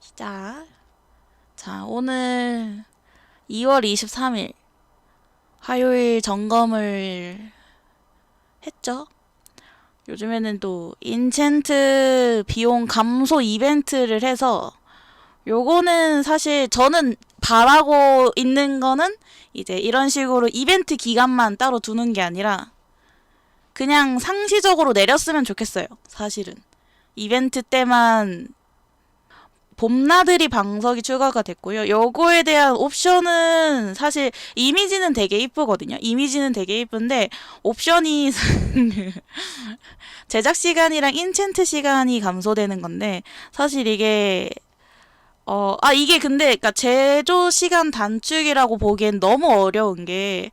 시작. 자, 오늘 2월 23일 화요일 점검을 했죠. 요즘에는 또 인챈트 비용 감소 이벤트를 해서 요거는 사실 저는 바라고 있는 거는 이제 이런 식으로 이벤트 기간만 따로 두는 게 아니라 그냥 상시적으로 내렸으면 좋겠어요. 사실은. 이벤트 때만 봄나들이 방석이 추가가 됐고요. 요거에 대한 옵션은 사실 이미지는 되게 이쁘거든요. 이미지는 되게 이쁜데 옵션이 제작 시간이랑 인챈트 시간이 감소되는 건데 사실 이게 어, 아, 이게 근데, 그니까, 제조 시간 단축이라고 보기엔 너무 어려운 게,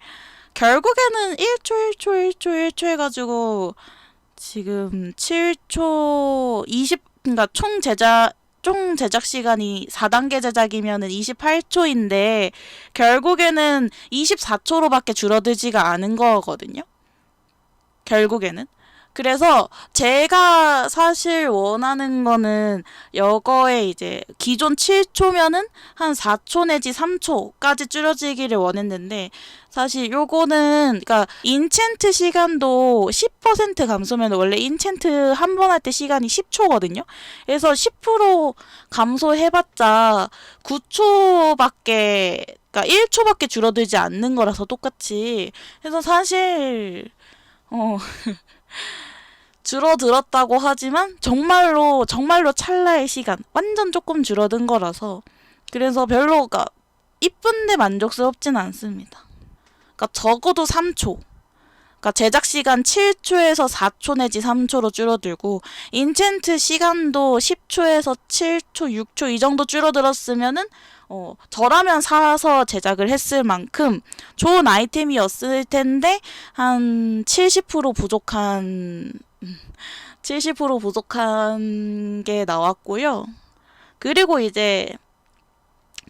결국에는 1초, 1초, 1초, 1초 해가지고, 지금 7초 20, 그니까 총 제작, 총 제작 시간이 4단계 제작이면 은 28초인데, 결국에는 24초로밖에 줄어들지가 않은 거거든요? 결국에는. 그래서 제가 사실 원하는 거는 여거에 이제 기존 7초면은 한 4초 내지 3초까지 줄여지기를 원했는데 사실 요거는 그러니까 인챈트 시간도 10% 감소면 원래 인챈트 한 번 할 때 시간이 10초거든요. 그래서 10% 감소해봤자 9초밖에 그러니까 1초밖에 줄어들지 않는 거라서 똑같이 그래서 사실 어 줄어들었다고 하지만 정말로 정말로 찰나의 시간 완전 조금 줄어든 거라서 그래서 별로 가 이쁜데 만족스럽진 않습니다. 그러니까 적어도 3초. 그러니까 제작 시간 7초에서 4초 내지 3초로 줄어들고 인챈트 시간도 10초에서 7초, 6초 이 정도 줄어들었으면은 어, 저라면 사서 제작을 했을 만큼 좋은 아이템이었을 텐데 한 70% 부족한 70% 부족한 게 나왔고요. 그리고 이제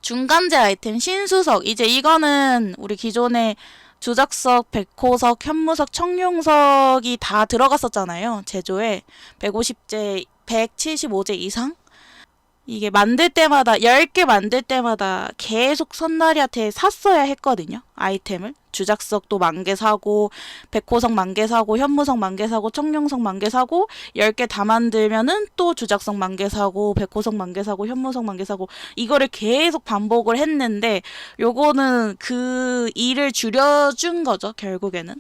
중간재 아이템 신수석 이제 이거는 우리 기존에 주작석, 백호석, 현무석, 청룡석이 다 들어갔었잖아요. 제조에 150제, 175제 이상 이게 만들 때마다 10개 만들 때마다 계속 선나리한테 샀어야 했거든요. 아이템을. 주작석도 만 개 사고 백호석 만 개 사고 현무석 만 개 사고 청룡석 만 개 사고 10개 다 만들면은 또 주작석 만 개 사고 백호석 만 개 사고 현무석 만 개 사고 이거를 계속 반복을 했는데 요거는 그 일을 줄여준 거죠. 결국에는.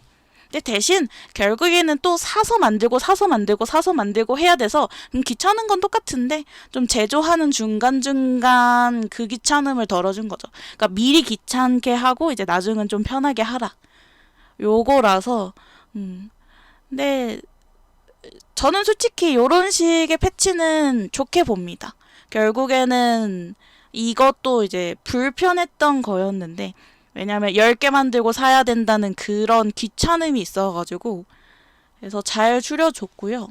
근데 대신 결국에는 또 사서 만들고 사서 만들고 사서 만들고 해야 돼서 음, 귀찮은 건 똑같은데 좀 제조하는 중간중간 그 귀찮음을 덜어준 거죠. 그러니까 미리 귀찮게 하고 이제 나중은 좀 편하게 하라. 요거라서 음. 근데 저는 솔직히 요런 식의 패치는 좋게 봅니다. 결국에는 이것도 이제 불편했던 거였는데 왜냐면 10개 만들고 사야 된다는 그런 귀찮음이 있어가지고 그래서 잘 줄여줬고요.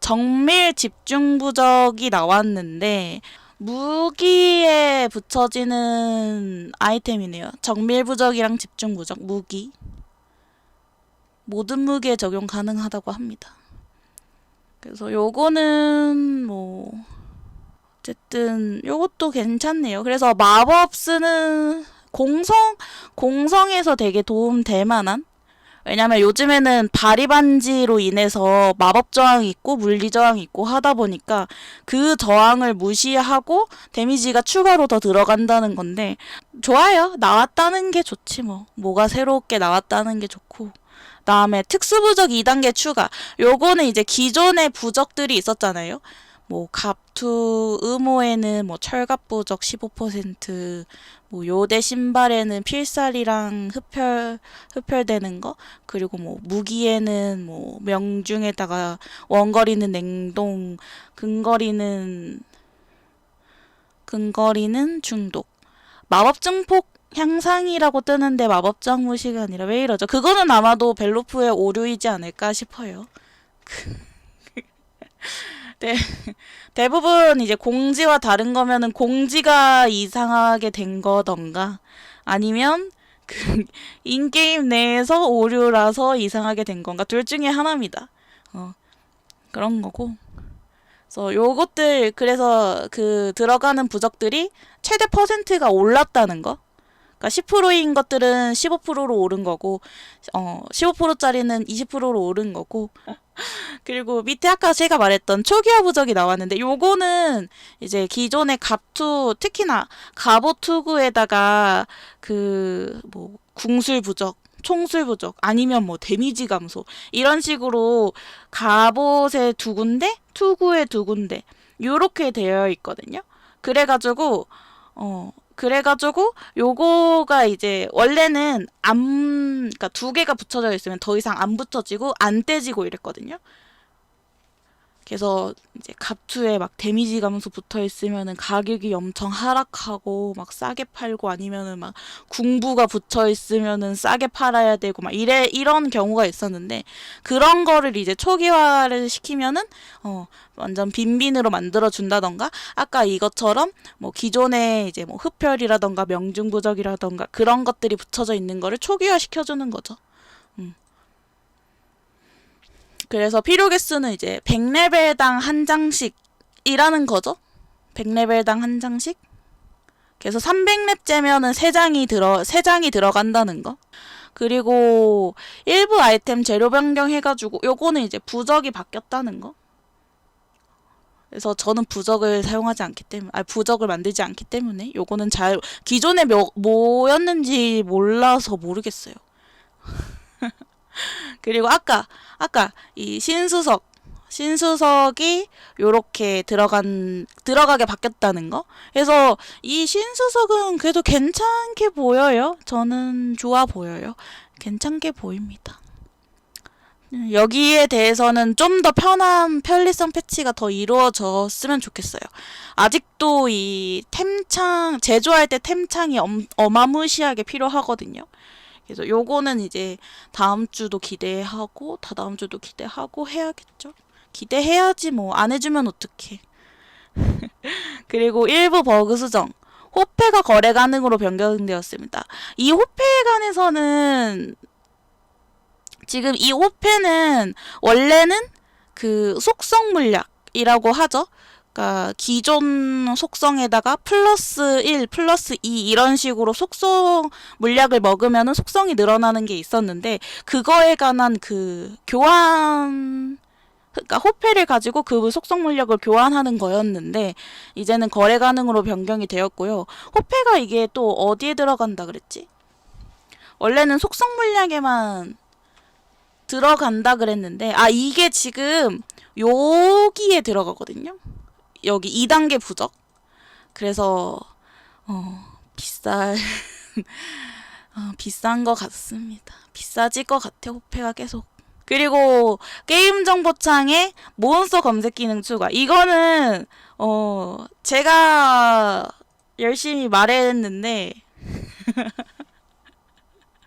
정밀 집중 부적이 나왔는데 무기에 붙여지는 아이템이네요. 정밀 부적이랑 집중 부적, 무기. 모든 무기에 적용 가능하다고 합니다. 그래서 요거는 뭐 어쨌든 요것도 괜찮네요. 그래서 마법 쓰는 공성 공성에서 되게 도움 될 만한 왜냐면 요즘에는 바리반지로 인해서 마법 저항이 있고 물리 저항이 있고 하다 보니까 그 저항을 무시하고 데미지가 추가로 더 들어간다는 건데 좋아요. 나왔다는 게 좋지 뭐. 뭐가 새롭게 나왔다는 게 좋고. 다음에 특수부적 2단계 추가. 요거는 이제 기존의 부적들이 있었잖아요. 뭐 갑투 의모에는 뭐 철갑 부적 15%, 뭐 요대 신발에는 필살이랑 흡혈 흡혈되는 거, 그리고 뭐 무기에는 뭐 명중에다가 원거리는 냉동, 근거리는 근거리는 중독. 마법 증폭 향상이라고 뜨는데 마법 장무시가 아니라 왜 이러죠? 그거는 아마도 벨로프의 오류이지 않을까 싶어요. 네. 대부분 이제 공지와 다른 거면은 공지가 이상하게 된 거던가 아니면 그 인게임 내에서 오류라서 이상하게 된 건가 둘 중에 하나입니다. 어. 그런 거고. 그래서 요것들 그래서 그 들어가는 부적들이 최대 퍼센트가 올랐다는 거. 그러니까 10%인 것들은 15%로 오른 거고 어 15%짜리는 20%로 오른 거고 그리고 밑에 아까 제가 말했던 초기화 부적이 나왔는데 요거는 이제 기존의 갑투 특히나 갑옷 투구에다가 그 뭐 궁술 부적 총술 부적 아니면 뭐 데미지 감소 이런 식으로 갑옷에 두 군데 투구에 두 군데 요렇게 되어 있거든요. 그래가지고 어 그래가지고 요거가 이제 원래는 안 그러니까 두 개가 붙여져 있으면 더 이상 안 붙여지고 안 떼지고 이랬거든요. 그래서 이제 갑투에 막 데미지 감소 붙어 있으면은 가격이 엄청 하락하고 막 싸게 팔고 아니면은 막 궁부가 붙어 있으면은 싸게 팔아야 되고 막 이래 이런 경우가 있었는데 그런 거를 이제 초기화를 시키면은 어 완전 빈빈으로 만들어 준다던가 아까 이것처럼 뭐 기존에 이제 뭐 흡혈이라던가 명중부적이라던가 그런 것들이 붙여져 있는 거를 초기화 시켜 주는 거죠. 음. 그래서 필요 개수는 이제 100레벨당 한 장씩이라는 거죠. 100레벨당 한 장씩. 그래서 300렙 째면은 3장이 들어 3장이 들어간다는 거. 그리고 일부 아이템 재료 변경 해 가지고 요거는 이제 부적이 바뀌었다는 거. 그래서 저는 부적을 사용하지 않기 때문에 아 부적을 만들지 않기 때문에 요거는 잘 기존에 몇, 뭐였는지 몰라서 모르겠어요. 그리고 아까 아까 이 신수석 신수석이 요렇게 들어간 들어가게 바뀌었다는 거. 그래서 이 신수석은 그래도 괜찮게 보여요. 저는 좋아 보여요. 괜찮게 보입니다. 음, 여기에 대해서는 좀 더 편한 편리성 패치가 더 이루어졌으면 좋겠어요. 아직도 이 템창 제조할 때 템창이 엄, 어마무시하게 필요하거든요. 그래서 요거는 이제 다음 주도 기대하고 다다음 주도 기대하고 해야겠죠. 기대해야지 뭐 안 해주면 어떡해. 그리고 일부 버그 수정. 호패가 거래 가능으로 변경되었습니다. 이 호패간에서는 지금 이 호패는 원래는 그 속성 물약이라고 하죠. 그러니까 기존 속성에다가 플러스 1, 플러스 2 이런 식으로 속성 물약을 먹으면은 속성이 늘어나는 게 있었는데 그거에 관한 그 교환 그러니까 호패를 가지고 그 속성 물약을 교환하는 거였는데 이제는 거래 가능으로 변경이 되었고요. 호패가 이게 또 어디에 들어간다 그랬지? 원래는 속성 물약에만 들어간다 그랬는데 아 이게 지금 여기에 들어가거든요. 여기 2단계 부적. 그래서 어 비쌀 어, 비싼 것 같습니다. 비싸질 것 같아 호패가 계속. 그리고 게임 정보창에 몬스터 검색 기능 추가. 이거는 어 제가 열심히 말했는데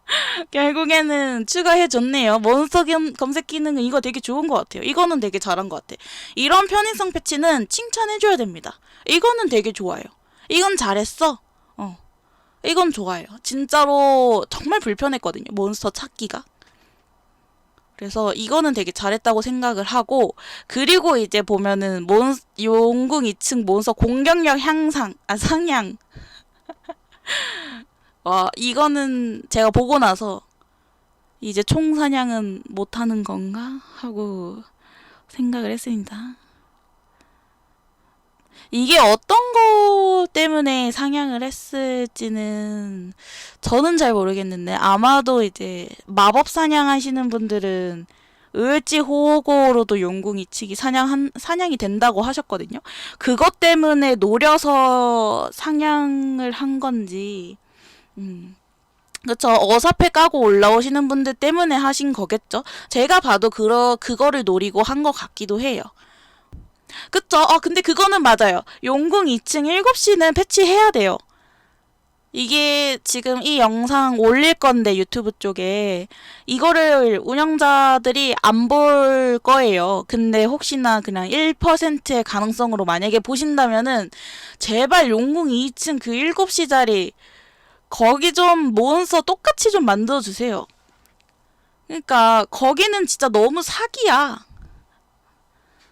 결국에는 추가해줬네요. 몬스터 겸- 검색 기능은 이거 되게 좋은 것 같아요. 이거는 되게 잘한 것 같아. 이런 편의성 패치는 칭찬해줘야 됩니다. 이거는 되게 좋아요. 이건 잘했어. 어. 이건 좋아요. 진짜로 정말 불편했거든요. 몬스터 찾기가. 그래서 이거는 되게 잘했다고 생각을 하고 그리고 이제 보면은 몬 용궁 2층 몬스터 공격력 향상 아 상향 와, 이거는 제가 보고 나서 이제 총 사냥은 못 하는 건가 하고 생각을 했습니다. 이게 어떤 거 때문에 상향을 했을지는 저는 잘 모르겠는데 아마도 이제 마법 사냥하시는 분들은 을지 호고로도 용궁 이 치기 사냥한 사냥이 된다고 하셨거든요. 그것 때문에 노려서 상향을 한 건지 음. 그쵸. 어사패 까고 올라오시는 분들 때문에 하신 거겠죠. 제가 봐도 그러, 그거를 노리고 한 것 같기도 해요. 그쵸. 어, 근데 그거는 맞아요. 용궁 2층 7시는 패치해야 돼요. 이게 지금 이 영상 올릴 건데 유튜브 쪽에 이거를 운영자들이 안 볼 거예요. 근데 혹시나 그냥 1%의 가능성으로 만약에 보신다면은 제발 용궁 2층 그 7시 자리 거기 좀 몬스터 똑같이 좀 만들어 주세요. 그러니까 거기는 진짜 너무 사기야.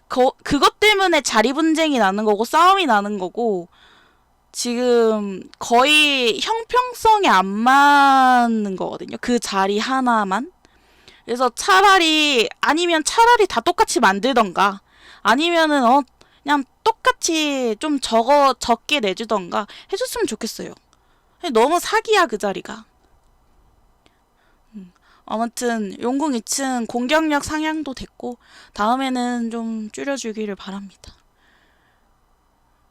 거, 그것 때문에 자리 분쟁이 나는 거고 싸움이 나는 거고 지금 거의 형평성이 안 맞는 거거든요. 그 자리 하나만. 그래서 차라리 아니면 차라리 다 똑같이 만들던가 아니면은 어 그냥 똑같이 좀 적어 적게 내주던가 해줬으면 좋겠어요. 너무 사기야 그 자리가. 음, 아무튼 용궁 2층 공격력 상향도 됐고 다음에는 좀 줄여주기를 바랍니다.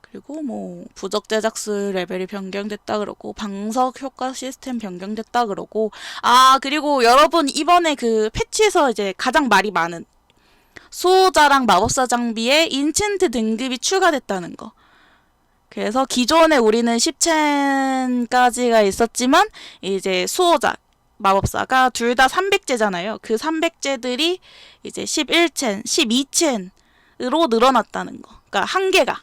그리고 뭐 부적 제작스 레벨이 변경됐다 그러고 방석 효과 시스템 변경됐다 그러고 아 그리고 여러분 이번에 그 패치에서 이제 가장 말이 많은 수호자랑 마법사 장비에 인챈트 등급이 추가됐다는 거. 그래서 기존에 우리는 10첸까지가 있었지만 이제 수호자 마법사가 둘 다 300제잖아요. 그 300제들이 이제 11첸, 12첸으로 늘어났다는 거. 그러니까 한 개가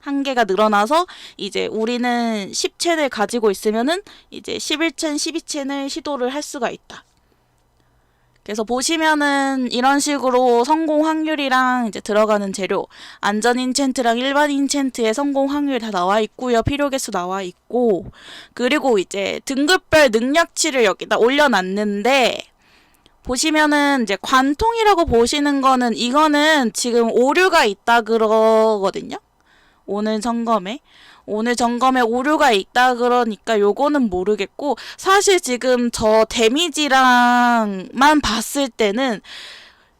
한 개가 늘어나서 이제 우리는 10첸을 가지고 있으면은 이제 11첸, 12첸을 시도를 할 수가 있다. 그래서 보시면은 이런 식으로 성공 확률이랑 이제 들어가는 재료, 안전 인챈트랑 일반 인챈트의 성공 확률 다 나와 있고요. 필요 개수 나와 있고, 그리고 이제 등급별 능력치를 여기다 올려놨는데, 보시면은 이제 관통이라고 보시는 거는 이거는 지금 오류가 있다 그러거든요. 오늘 점검에. 오늘 점검에 오류가 있다 그러니까 요거는 모르겠고 사실 지금 저 데미지랑만 봤을 때는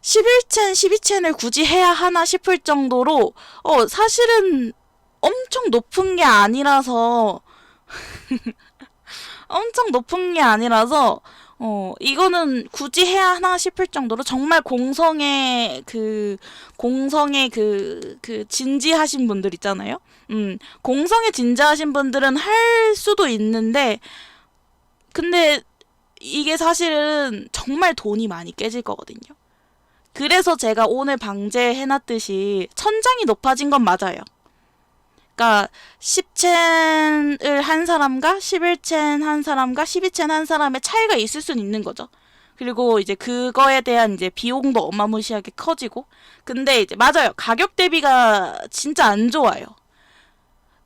11첸, 12첸을 굳이 해야 하나 싶을 정도로 어 사실은 엄청 높은 게 아니라서 엄청 높은 게 아니라서 어, 이거는 굳이 해야 하나 싶을 정도로 정말 공성의 그, 공성의 그, 그 진지하신 분들 있잖아요? 음, 공성에 진지하신 분들은 할 수도 있는데, 근데 이게 사실은 정말 돈이 많이 깨질 거거든요. 그래서 제가 오늘 방제해놨듯이 천장이 높아진 건 맞아요. 그러니까 10첸을 한 사람과 11첸 한 사람과 12첸 한 사람의 차이가 있을 수는 있는 거죠. 그리고 이제 그거에 대한 이제 비용도 어마무시하게 커지고 근데 이제 맞아요. 가격 대비가 진짜 안 좋아요.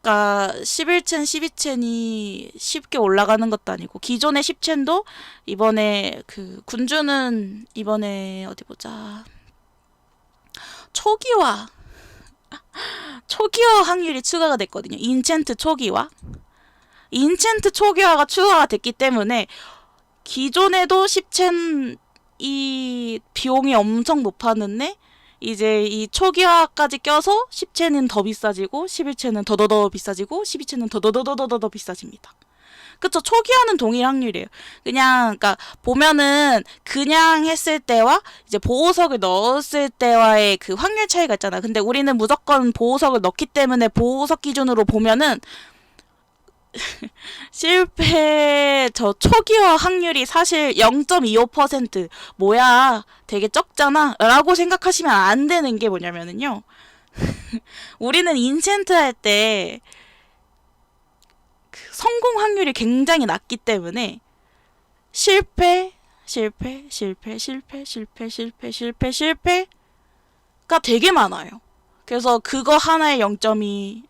그러니까 11첸, 12첸이 쉽게 올라가는 것도 아니고 기존의 10첸도 이번에 그 군주는 이번에 어디 보자. 초기화 초기화 확률이 추가가 됐거든요. 인챈트 초기화. 인챈트 초기화가 추가가 됐기 때문에 기존에도 10첸 이 비용이 엄청 높았는데 이제 이 초기화까지 껴서 10첸은 더 비싸지고 11첸은 더더더 비싸지고 12첸은 더더더더더더 비싸집니다. 그쵸 초기화는 동일 확률이에요. 그냥 그러니까 보면은 그냥 했을 때와 이제 보호석을 넣었을 때와의 그 확률 차이가 있잖아. 근데 우리는 무조건 보호석을 넣기 때문에 보호석 기준으로 보면은 실패 저 초기화 확률이 사실 0.25% 뭐야 되게 적잖아 라고 생각하시면 안 되는 게 뭐냐면은요 우리는 인센트 할 때 성공 확률이 굉장히 낮기 때문에 실패, 실패, 실패, 실패, 실패, 실패, 실패, 실패가 되게 많아요. 그래서 그거 하나에 0.2,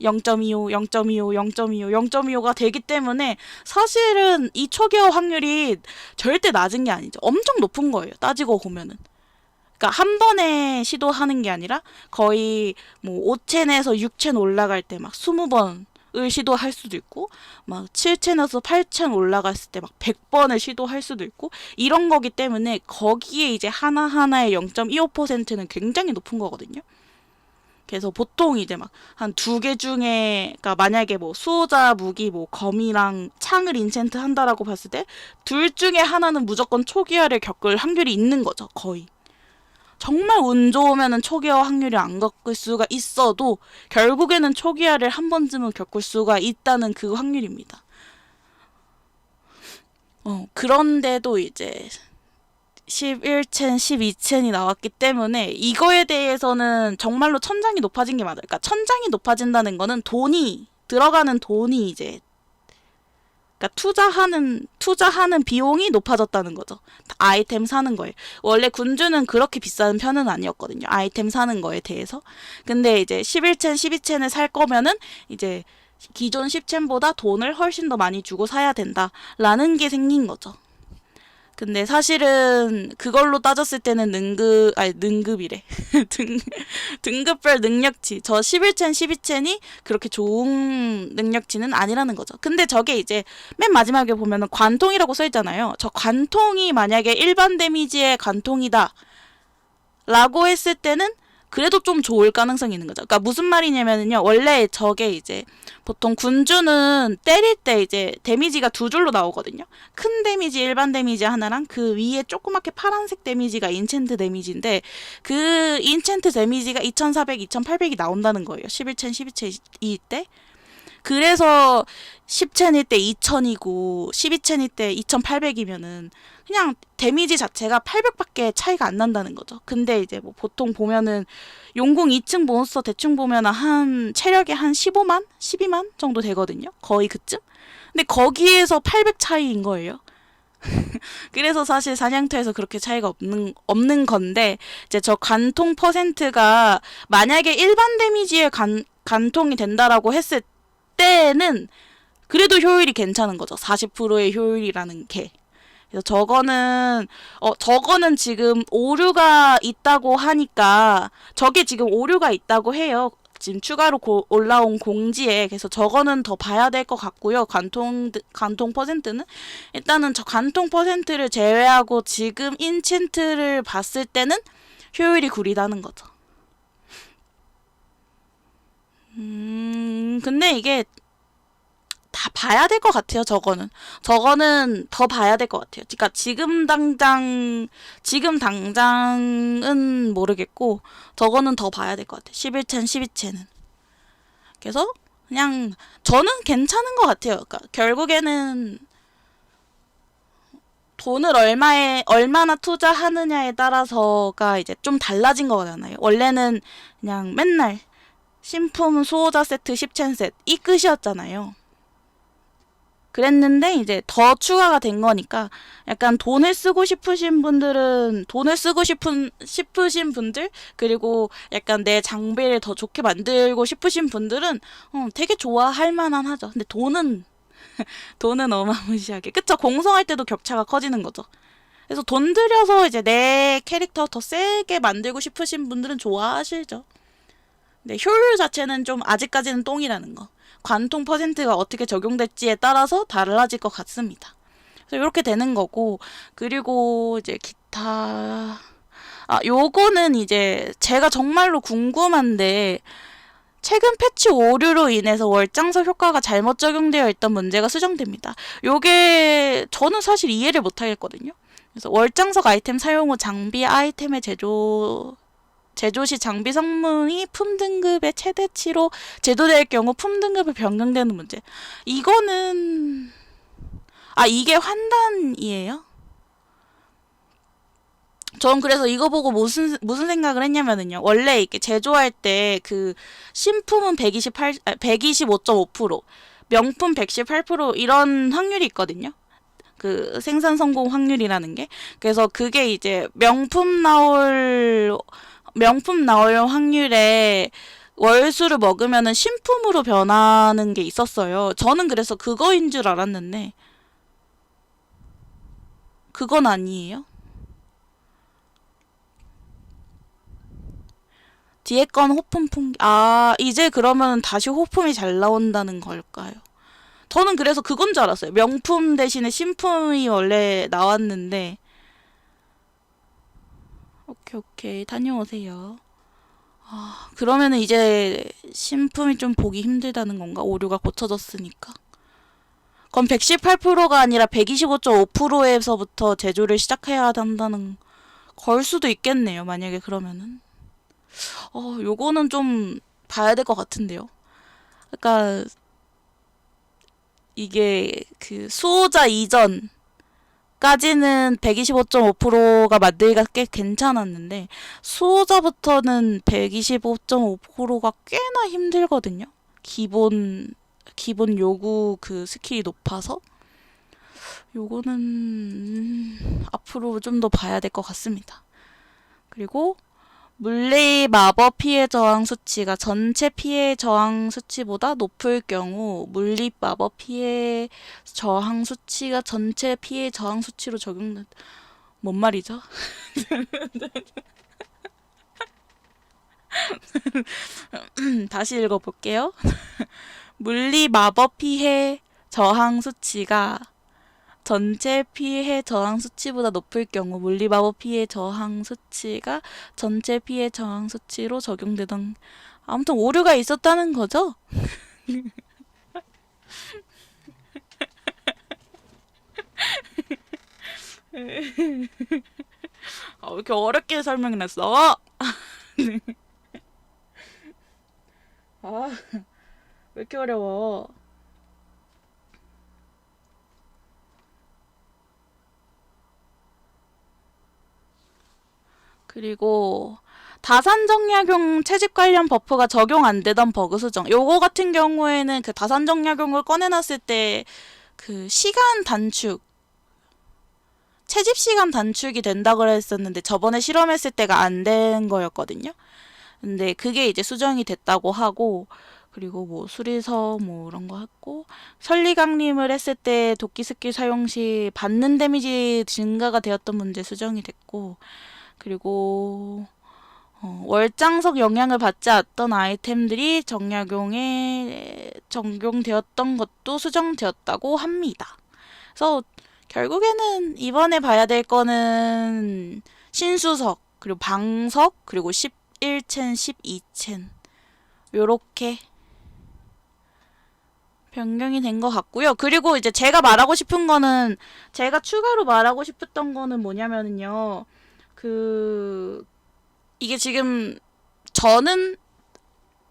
0.25, 0.25, 0.25, 0.25가 되기 때문에 사실은 이 초기화 확률이 절대 낮은 게 아니죠. 엄청 높은 거예요. 따지고 보면은. 그러니까 한 번에 시도하는 게 아니라 거의 뭐 5첸에서 6첸 올라갈 때 막 20번 을 시도할 수도 있고 막 7첸에서 8첸 올라갔을 때 막 100번을 시도할 수도 있고 이런 거기 때문에 거기에 이제 하나하나의 0.25%는 굉장히 높은 거거든요. 그래서 보통 이제 막 한 두 개 중에 그러니까 만약에 뭐 수호자 무기 뭐 검이랑 창을 인챈트 한다라고 봤을 때 둘 중에 하나는 무조건 초기화를 겪을 확률이 있는 거죠. 거의. 정말 운 좋으면은 초기화 확률이 안 겪을 수가 있어도 결국에는 초기화를 한 번쯤은 겪을 수가 있다는 그 확률입니다. 어, 그런데도 이제 11첸, 12첸이 나왔기 때문에 이거에 대해서는 정말로 천장이 높아진 게 맞아요. 그러니까 천장이 높아진다는 거는 돈이 들어가는 돈이 이제 그러니까 투자하는 투자하는 비용이 높아졌다는 거죠. 아이템 사는 거에. 원래 군주는 그렇게 비싼 편은 아니었거든요. 아이템 사는 거에 대해서. 근데 이제 11첸, 12첸을 살 거면은 이제 기존 10첸보다 돈을 훨씬 더 많이 주고 사야 된다라는 게 생긴 거죠. 근데 사실은 그걸로 따졌을 때는 능급 아니 능급이래 등 등급별 능력치 저 11첸 12첸이 그렇게 좋은 능력치는 아니라는 거죠. 근데 저게 이제 맨 마지막에 보면은 관통이라고 써 있잖아요. 저 관통이 만약에 일반 데미지의 관통이다 라고 했을 때는 그래도 좀 좋을 가능성이 있는 거죠. 그러니까 무슨 말이냐면은요. 원래 저게 이제 보통 군주는 때릴 때 이제 데미지가 두 줄로 나오거든요. 큰 데미지 일반 데미지 하나랑 그 위에 조그맣게 파란색 데미지가 인챈트 데미지인데 그 인챈트 데미지가 2400, 2800이 나온다는 거예요. 11첸, 12첸일 때. 그래서 10첸일 때 2000이고 12첸일 때 2800이면은 그냥 데미지 자체가 800밖에 차이가 안 난다는 거죠. 근데 이제 뭐 보통 보면은 용궁 2층 몬스터 대충 보면은 한 체력이 한 15만, 12만 정도 되거든요. 거의 그쯤. 근데 거기에서 800 차이인 거예요. 그래서 사실 사냥터에서 그렇게 차이가 없는 없는 건데 이제 저 관통 퍼센트가 만약에 일반 데미지에 간 간통이 된다라고 했을 때는 그래도 효율이 괜찮은 거죠. 40%의 효율이라는 게. 그래서 저거는 어 저거는 지금 오류가 있다고 하니까 저게 지금 오류가 있다고 해요. 지금 추가로 고, 올라온 공지에 그래서 저거는 더 봐야 될 것 같고요. 관통 관통 퍼센트는 일단은 저 관통 퍼센트를 제외하고 지금 인챈트를 봤을 때는 효율이 구리다는 거죠. 음, 근데 이게 다 봐야 될 것 같아요, 저거는. 저거는 더 봐야 될 것 같아요. 그러니까 지금 당장, 지금 당장은 모르겠고, 저거는 더 봐야 될 것 같아요. 11첸, 12첸은. 그래서, 그냥, 저는 괜찮은 것 같아요. 그러니까 결국에는, 돈을 얼마에, 얼마나 투자하느냐에 따라서가 이제 좀 달라진 거잖아요. 원래는 그냥 맨날, 신품 수호자 세트 10첸 셋, 이 끝이었잖아요. 그랬는데 이제 더 추가가 된 거니까 약간 돈을 쓰고 싶으신 분들은 돈을 쓰고 싶은 싶으신 분들 그리고 약간 내 장비를 더 좋게 만들고 싶으신 분들은 어, 되게 좋아할 만한 하죠. 근데 돈은 돈은 어마무시하게 그쵸 공성할 때도 격차가 커지는 거죠. 그래서 돈 들여서 이제 내 캐릭터 더 세게 만들고 싶으신 분들은 좋아하실죠. 네, 효율 자체는 좀 아직까지는 똥이라는 거. 관통 퍼센트가 어떻게 적용될지에 따라서 달라질 것 같습니다. 그래서 이렇게 되는 거고 그리고 이제 기타 아 요거는 이제 제가 정말로 궁금한데 최근 패치 오류로 인해서 월장서 효과가 잘못 적용되어 있던 문제가 수정됩니다. 요게 저는 사실 이해를 못 하겠거든요. 그래서 월장석 아이템 사용 후 장비 아이템의 제조 제조 시 장비 성능이 품 등급의 최대치로 제도될 경우 품 등급이 변경되는 문제. 이거는 아 이게 환단이에요? 전 그래서 이거 보고 무슨 무슨 생각을 했냐면은요. 원래 이렇게 제조할 때 그 신품은 128 125.5% 명품 118% 이런 확률이 있거든요. 그 생산 성공 확률이라는 게. 그래서 그게 이제 명품 나올 명품 나올 확률에 월수를 먹으면은 신품으로 변하는 게 있었어요. 저는 그래서 그거인 줄 알았는데 그건 아니에요. 뒤에 건 호품 풍기. 아, 이제 그러면 다시 호품이 잘 나온다는 걸까요? 저는 그래서 그건 줄 알았어요. 명품 대신에 신품이 원래 나왔는데 오케이. 다녀오세요. 아, 그러면은 이제 신품이 좀 보기 힘들다는 건가? 오류가 고쳐졌으니까. 그럼 118%가 아니라 125.5%에서부터 제조를 시작해야 한다는 걸 수도 있겠네요. 만약에 그러면은. 어, 요거는 좀 봐야 될 것 같은데요. 그러니까 이게 그 수호자 이전 까지는 125.5%가 만들기가 꽤 괜찮았는데 수호자부터는 125.5%가 꽤나 힘들거든요. 기본 기본 요구 그 스킬이 높아서 요거는 음, 앞으로 좀 더 봐야 될 것 같습니다. 그리고 물리 마법 피해 저항 수치가 전체 피해 저항 수치보다 높을 경우 물리 마법 피해 저항 수치가 전체 피해 저항 수치로 적용된 뭔 말이죠? 다시 읽어볼게요. 물리 마법 피해 저항 수치가 전체 피해 저항 수치보다 높을 경우 물리 마법 피해 저항 수치가 전체 피해 저항 수치로 적용되던 아무튼 오류가 있었다는 거죠? 아, 왜 이렇게 어렵게 설명했어? 아, 왜 이렇게 어려워? 그리고 다산정약용 채집 관련 버프가 적용 안 되던 버그 수정. 요거 같은 경우에는 그 다산정약용을 꺼내놨을 때 그 시간 단축 채집 시간 단축이 된다고 그랬었는데 저번에 실험했을 때가 안 된 거였거든요. 근데 그게 이제 수정이 됐다고 하고 그리고 뭐 수리서 뭐 이런 거 했고 설리강림을 했을 때 도끼 스킬 사용 시 받는 데미지 증가가 되었던 문제 수정이 됐고 그리고 어, 월장석 영향을 받지 않던 아이템들이 정약용에 적용되었던 것도 수정되었다고 합니다. 그래서 결국에는 이번에 봐야 될 거는 신수석, 그리고 방석, 그리고 11첸, 12첸 요렇게 변경이 된 것 같고요. 그리고 이제 제가 말하고 싶은 거는 제가 추가로 말하고 싶었던 거는 뭐냐면은요. 그 이게 지금 저는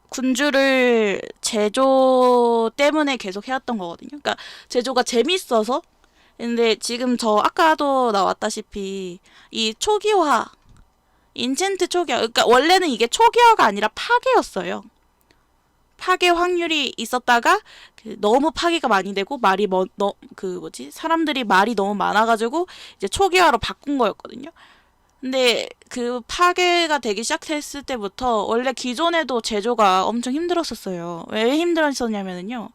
군주를 제조 때문에 계속 해왔던 거거든요. 그러니까 제조가 재밌어서 근데 지금 저 아까도 나왔다시피 이 초기화 인챈트 초기화 그러니까 원래는 이게 초기화가 아니라 파괴였어요. 파괴 확률이 있었다가 그 너무 파괴가 많이 되고 말이 뭐, 너, 그 뭐지 사람들이 말이 너무 많아가지고 이제 초기화로 바꾼 거였거든요. 근데 그 파괴가 되기 시작했을 때부터 원래 기존에도 제조가 엄청 힘들었었어요. 왜 힘들었었냐면은요.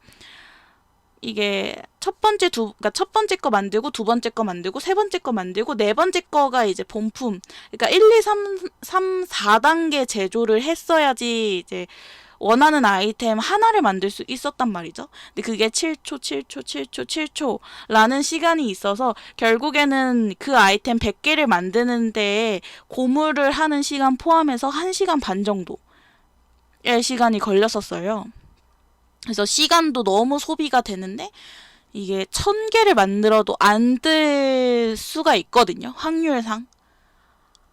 이게 첫 번째 두, 그러니까 첫 번째 거 만들고 두 번째 거 만들고 세 번째 거 만들고 네 번째 거가 이제 본품. 그러니까 1, 2, 3, 3, 4단계 제조를 했어야지 이제 원하는 아이템 하나를 만들 수 있었단 말이죠. 근데 그게 7초, 7초, 7초, 7초라는 시간이 있어서 결국에는 그 아이템 100개를 만드는데 고물을 하는 시간 포함해서 1시간 반 정도의 시간이 걸렸었어요. 그래서 시간도 너무 소비가 되는데 이게 천 개를 만들어도 안 뜰 수가 있거든요. 확률상.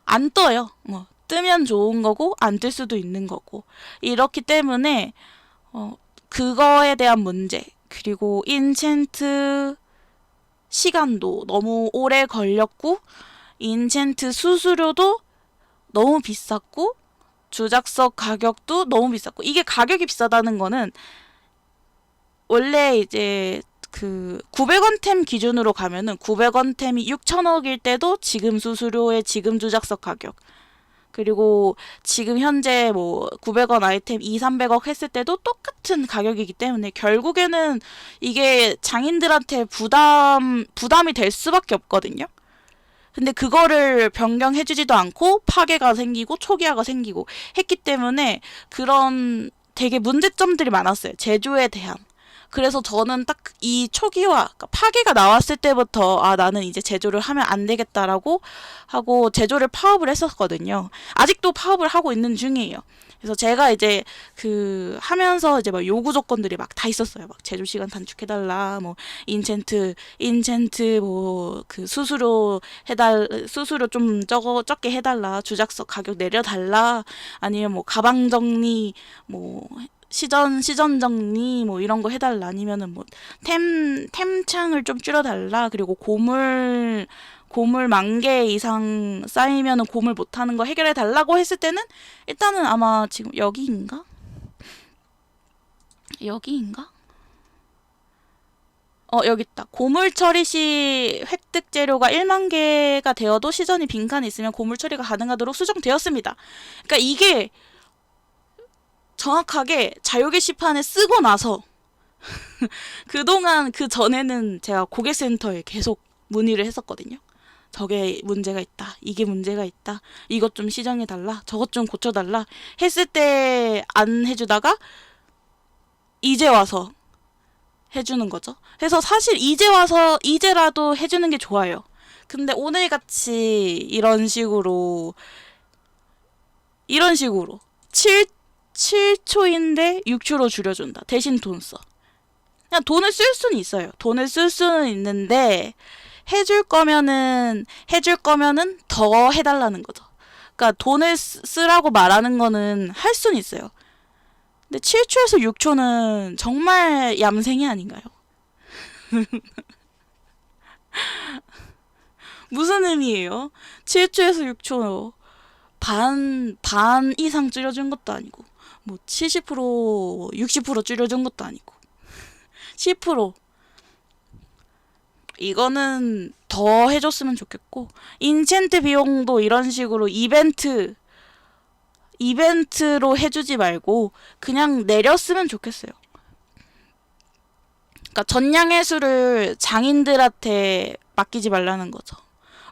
안 떠요. 뭐 뜨면 좋은 거고 안 뜰 수도 있는 거고. 이렇기 때문에 어 그거에 대한 문제 그리고 인챈트 시간도 너무 오래 걸렸고 인챈트 수수료도 너무 비쌌고 주작석 가격도 너무 비쌌고 이게 가격이 비싸다는 거는 원래 이제 그 900원 템 기준으로 가면은 900원 템이 6천억일 때도 지금 수수료의 지금 주작석 가격 그리고 지금 현재 뭐 900원 아이템 2, 300억 했을 때도 똑같은 가격이기 때문에 결국에는 이게 장인들한테 부담 부담이 될 수밖에 없거든요. 근데 그거를 변경해주지도 않고 파괴가 생기고 초기화가 생기고 했기 때문에 그런 되게 문제점들이 많았어요. 제조에 대한. 그래서 저는 딱 이 초기화, 그러니까 파괴가 나왔을 때부터 아 나는 이제 제조를 하면 안 되겠다라고 하고 제조를 파업을 했었거든요. 아직도 파업을 하고 있는 중이에요. 그래서 제가 이제 그 하면서 이제 막 요구 조건들이 막 다 있었어요. 막 제조 시간 단축해달라, 뭐 인챈트, 인챈트 뭐 그 수수료 해달 수수료 좀 적어 적게 해달라, 주작서 가격 내려달라, 아니면 뭐 가방 정리 뭐 시전 시전 정리 뭐 이런 거 해달라 아니면은 뭐 템 템창을 좀 줄여달라 그리고 고물 고물 만 개 이상 쌓이면은 고물 못하는 거 해결해 달라고 했을 때는 일단은 아마 지금 여기인가 여기인가 어 여기 있다. 고물 처리 시 획득 재료가 1만 개가 되어도 시전이 빈칸이 있으면 고물 처리가 가능하도록 수정되었습니다. 그러니까 이게 정확하게 자유 게시판에 쓰고 나서 그동안 그 전에는 제가 고객센터에 계속 문의를 했었거든요. 저게 문제가 있다. 이게 문제가 있다. 이것 좀 시정해 달라. 저것 좀 고쳐 달라. 했을 때 안 해주다가 이제 와서 해주는 거죠. 그래서 사실 이제 와서 이제라도 해주는 게 좋아요. 근데 오늘 같이 이런 식으로 이런 식으로 7 7초인데 6초로 줄여준다. 대신 돈 써. 그냥 돈을 쓸 수는 있어요. 돈을 쓸 수는 있는데 해줄 거면은 해줄 거면은 더 해달라는 거죠. 그러니까 돈을 쓰- 쓰라고 말하는 거는 할 수는 있어요. 근데 7초에서 6초는 정말 얌생이 아닌가요? 무슨 의미예요? 7초에서 6초 반, 반 이상 줄여준 것도 아니고, 뭐 70%, 60% 줄여준 것도 아니고, 10%. 이거는 더 해줬으면 좋겠고, 인챈트 비용도 이런 식으로 이벤트, 이벤트로 해주지 말고, 그냥 내렸으면 좋겠어요. 그러니까 전량해수를 장인들한테 맡기지 말라는 거죠.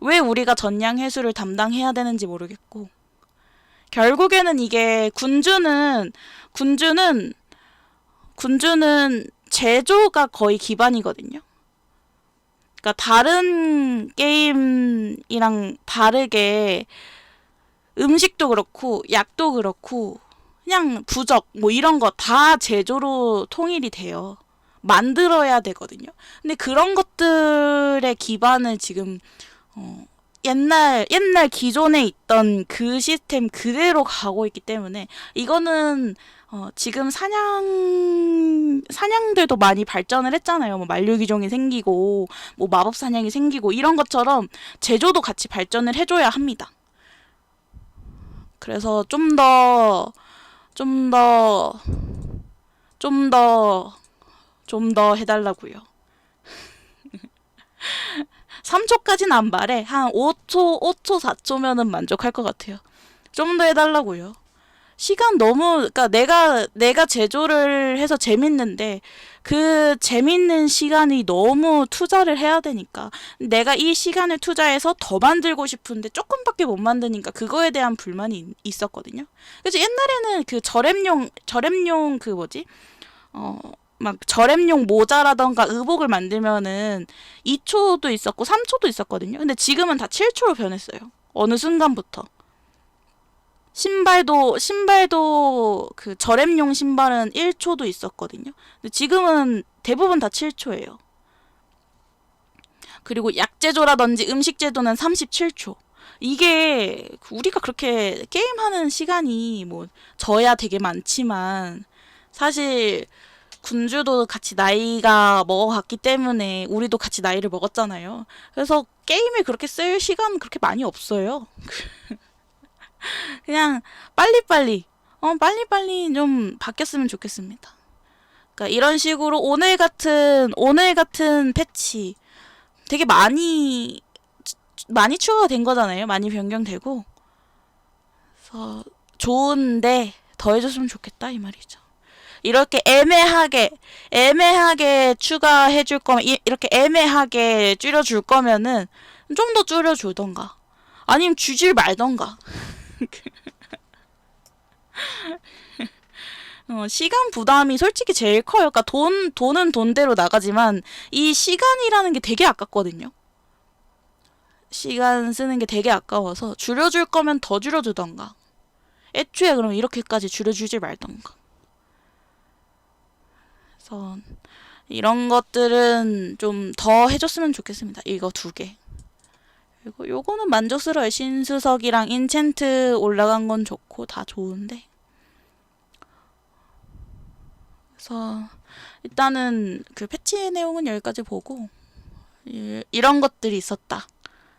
왜 우리가 전량해수를 담당해야 되는지 모르겠고, 결국에는 이게 군주는, 군주는, 군주는 제조가 거의 기반이거든요. 그러니까 다른 게임이랑 다르게 음식도 그렇고 약도 그렇고 그냥 부적 뭐 이런 거 다 제조로 통일이 돼요. 만들어야 되거든요. 근데 그런 것들의 기반을 지금 어 옛날 옛날 기존에 있던 그 시스템 그대로 가고 있기 때문에 이거는 어 지금 사냥 사냥들도 많이 발전을 했잖아요. 뭐 만류기종이 생기고 뭐 마법 사냥이 생기고 이런 것처럼 제조도 같이 발전을 해줘야 합니다. 그래서 좀 더 좀 더 좀 더 좀 더 해달라고요. 3초까지는 안 바래. 한 5초, 5초, 4초면은 만족할 것 같아요. 좀 더 해달라고요. 시간 너무, 그니까 내가, 내가 제조를 해서 재밌는데, 그 재밌는 시간이 너무 투자를 해야 되니까. 내가 이 시간을 투자해서 더 만들고 싶은데 조금밖에 못 만드니까 그거에 대한 불만이 있- 있었거든요. 그래서 옛날에는 그 저렴용, 저렴용 그 뭐지? 어, 막 저렴용 모자라던가 의복을 만들면은 2초도 있었고 3초도 있었거든요. 근데 지금은 다 7초로 변했어요. 어느 순간부터. 신발도 신발도 그 저렴용 신발은 1초도 있었거든요. 근데 지금은 대부분 다 7초예요. 그리고 약제조라든지 음식제조는 37초. 이게 우리가 그렇게 게임하는 시간이 뭐 저야 되게 많지만 사실 군주도 같이 나이가 먹어갔기 때문에 우리도 같이 나이를 먹었잖아요. 그래서 게임에 그렇게 쓸 시간 그렇게 많이 없어요. 그냥 빨리빨리, 어, 빨리빨리 좀 바뀌었으면 좋겠습니다. 그러니까 이런 식으로 오늘 같은, 오늘 같은 패치 되게 많이, 많이 추가가 된 거잖아요. 많이 변경되고. 그래서 좋은데 더 해줬으면 좋겠다, 이 말이죠. 이렇게 애매하게 애매하게 추가해 줄 거면 이- 이렇게 애매하게 줄여 줄 거면은 좀 더 줄여 주던가 아니면 주질 말던가 어, 시간 부담이 솔직히 제일 커요. 그러니까 돈 돈은 돈대로 나가지만 이 시간이라는 게 되게 아깝거든요. 시간 쓰는 게 되게 아까워서 줄여줄 거면 더 줄여주던가. 애초에 그럼 이렇게까지 줄여주지 말던가. 그래서 이런 것들은 좀 더 해줬으면 좋겠습니다. 이거 두 개. 그리고 요거는 만족스러워요. 신수석이랑 인챈트 올라간 건 좋고 다 좋은데. 그래서 일단은 그 패치 내용은 여기까지 보고 이- 이런 것들이 있었다.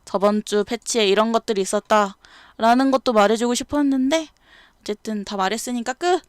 저번 주 패치에 이런 것들이 있었다. 라는 것도 말해주고 싶었는데 어쨌든 다 말했으니까 끝!